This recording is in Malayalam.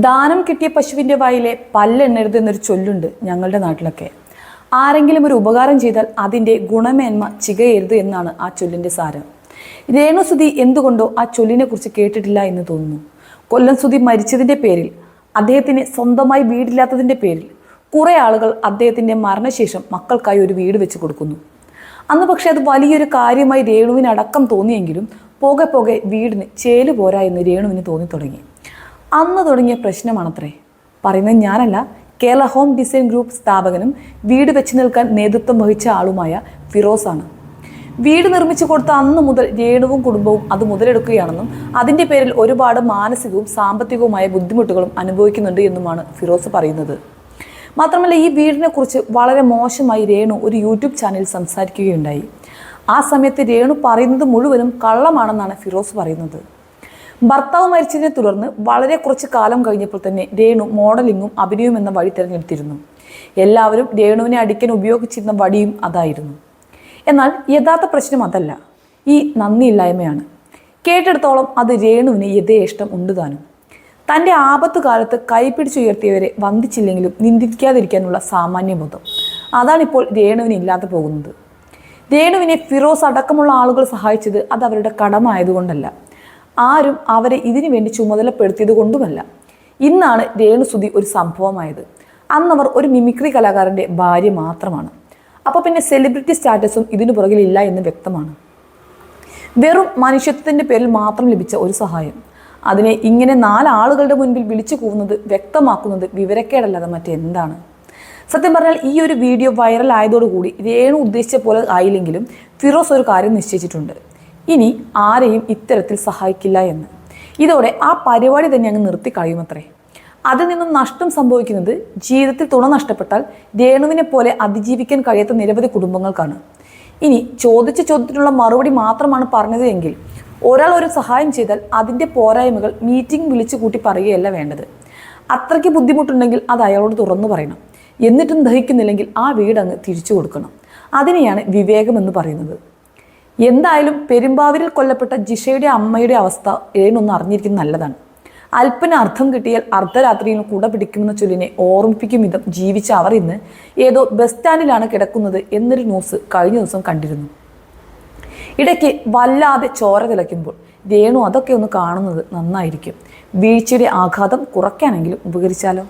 ദാനം കിട്ടിയ പശുവിന്റെ വായിലെ പല്ലെണ്ണരുത് എന്നൊരു ചൊല്ലുണ്ട് ഞങ്ങളുടെ നാട്ടിലൊക്കെ. ആരെങ്കിലും ഒരു ഉപകാരം ചെയ്താൽ അതിന്റെ ഗുണമേന്മ ചികയരുത് എന്നാണ് ആ ചൊല്ലിന്റെ സാരം. രേണുസുതി എന്തുകൊണ്ടോ ആ ചൊല്ലിനെ കുറിച്ച് കേട്ടിട്ടില്ല എന്ന് തോന്നുന്നു. കൊല്ലം സുതി മരിച്ചതിന്റെ പേരിൽ അദ്ദേഹത്തിന് സ്വന്തമായി വീടില്ലാത്തതിന്റെ പേരിൽ കുറേ ആളുകൾ അദ്ദേഹത്തിന്റെ മരണശേഷം മക്കൾക്കായി ഒരു വീട് വെച്ച് കൊടുക്കുന്നു. അന്ന് പക്ഷേ അത് വലിയൊരു കാര്യമായി രേണുവിനടക്കം തോന്നിയെങ്കിലും പോകെ പോകെ വീടിന് ചേൽ പോരാ എന്ന് രേണുവിന് തോന്നി തുടങ്ങി അന്ന് തുടങ്ങിയ പ്രശ്നമാണത്രേ. പറയുന്നത് ഞാനല്ല കേരള ഹോം ഡിസൈൻ ഗ്രൂപ്പ് സ്ഥാപകനും വീട് വെച്ച് നിൽക്കാൻ നേതൃത്വം വഹിച്ച ആളുമായ ഫിറോസാണ്. വീട് നിർമ്മിച്ചു കൊടുത്ത അന്ന് മുതൽ രേണുവും കുടുംബവും അത് മുതലെടുക്കുകയാണെന്നും അതിന്റെ പേരിൽ ഒരുപാട് മാനസികവും സാമ്പത്തികവുമായ ബുദ്ധിമുട്ടുകളും അനുഭവിക്കുന്നുണ്ട് എന്നുമാണ് ഫിറോസ് പറയുന്നത്. മാത്രമല്ല ഈ വീടിനെക്കുറിച്ച് വളരെ മോശമായി രേണു ഒരു യൂട്യൂബ് ചാനലിൽ സംസാരിക്കുകയുണ്ടായി. ആ സമയത്ത് രേണു പറയുന്നത് മുഴുവനും കള്ളമാണെന്നാണ് ഫിറോസ് പറയുന്നത്. ഭർത്താവ് മരിച്ചതിനെ തുടർന്ന് വളരെ കുറച്ച് കാലം കഴിഞ്ഞപ്പോൾ തന്നെ രേണു മോഡലിങ്ങും അഭിനയവും എന്ന വഴി തിരഞ്ഞെടുത്തിരുന്നു. എല്ലാവരും രേണുവിനെ അടിക്കാൻ ഉപയോഗിച്ചിരുന്ന വടിയും അതായിരുന്നു. എന്നാൽ യഥാർത്ഥ പ്രശ്നം അതല്ല. ഈ നന്ദിയില്ലായ്മയാണ്. കേട്ടെടുത്തോളം അത് രേണുവിന് യഥേഷ്ടം ഉണ്ട് താനും. തന്റെ ആപത്ത് കാലത്ത് കൈപ്പിടിച്ചുയർത്തിയവരെ വന്ദിച്ചില്ലെങ്കിലും നിന്ദിക്കാതിരിക്കാനുള്ള സാമാന്യബോധം അതാണിപ്പോൾ രേണുവിന് ഇല്ലാതെ പോകുന്നത്. രേണുവിനെ ഫിറോസ് അടക്കമുള്ള ആളുകൾ സഹായിച്ചത് അത് അവരുടെ കടമ ആയതുകൊണ്ടല്ല ആരും അവരെ ഇതിനു വേണ്ടി ചുമതലപ്പെടുത്തിയത് കൊണ്ടുമല്ല. ഇന്നാണ് രേണുസുതി ഒരു സംഭവമായത്. അന്നവർ ഒരു മിമിക്രി കലാകാരന്റെ ഭാര്യ മാത്രമാണ്. അപ്പോൾ പിന്നെ സെലിബ്രിറ്റി സ്റ്റാറ്റസും ഇതിനു പുറകിലില്ല എന്ന് വ്യക്തമാണ്. വെറും മനുഷ്യത്വത്തിന്റെ പേരിൽ മാത്രം ലഭിച്ച ഒരു സഹായം. അതിനെ ഇങ്ങനെ നാലാളുകളുടെ മുൻപിൽ വിളിച്ചു കൂവുന്നത് വ്യക്തമാക്കുന്നത് വിവരക്കേടല്ലാതെ മറ്റെന്താണ്? സത്യം പറഞ്ഞാൽ ഈ ഒരു വീഡിയോ വൈറൽ ആയതോടുകൂടി രേണു ഉദ്ദേശിച്ച പോലെ ആയില്ലെങ്കിലും ഫിറോസ് ഒരു കാര്യം നിശ്ചയിച്ചിട്ടുണ്ട്. ഇനി ആരെയും ഇത്തരത്തിൽ സഹായിക്കില്ല എന്ന്. ഇതോടെ ആ പരിപാടി തന്നെ അങ്ങ് നിർത്തി കഴിയുമത്രേ അതിൽ നിന്നും നഷ്ടം സംഭവിക്കുന്നത് ജീവിതത്തിൽ തുണ നഷ്ടപ്പെട്ടാൽ രേണുവിനെ പോലെ അതിജീവിക്കാൻ കഴിയാത്ത നിരവധി കുടുംബങ്ങൾക്കാണ്. ഇനി ചോദിച്ച ചോദ്യത്തിനുള്ള മറുപടി മാത്രമാണ് പറഞ്ഞത് എങ്കിൽ ഒരാൾ ഒരു സഹായം ചെയ്താൽ അതിന്റെ പോരായ്മകൾ മീറ്റിംഗ് വിളിച്ചു കൂട്ടി പറയുകയല്ല വേണ്ടത്. അത്രയ്ക്ക് ബുദ്ധിമുട്ടുണ്ടെങ്കിൽ അത് അയാളോട് തുറന്നു പറയണം. എന്നിട്ടും ദഹിക്കുന്നില്ലെങ്കിൽ ആ വീട് അങ്ങ് തിരിച്ചു കൊടുക്കണം. അതിനെയാണ് വിവേകമെന്ന് പറയുന്നത്. എന്തായാലും പെരുമ്പാവൂരിൽ കൊല്ലപ്പെട്ട ജിഷയുടെ അമ്മയുടെ അവസ്ഥ ഏനൊന്ന് അറിഞ്ഞിരിക്കുന്നത് നല്ലതാണ്. അല്പന അർത്ഥം കിട്ടിയാൽ അർദ്ധരാത്രിയിൽ കുട പിടിക്കുമെന്ന ചൊല്ലിനെ ഓർമ്മിപ്പിക്കും വിധം ജീവിച്ച അവർ ഇന്ന് ഏതോ ബസ് സ്റ്റാൻഡിലാണ് കിടക്കുന്നത് എന്നൊരു ന്യൂസ് കഴിഞ്ഞ ദിവസം കണ്ടിരുന്നു. ഇടയ്ക്ക് വല്ലാതെ ചോര തിളയ്ക്കുമ്പോൾ രേണു അതൊക്കെ ഒന്ന് കാണുന്നത് നന്നായിരിക്കും. വീഴ്ചയുടെ ആഘാതം കുറയ്ക്കാനെങ്കിലും ഉപകരിച്ചാലോ?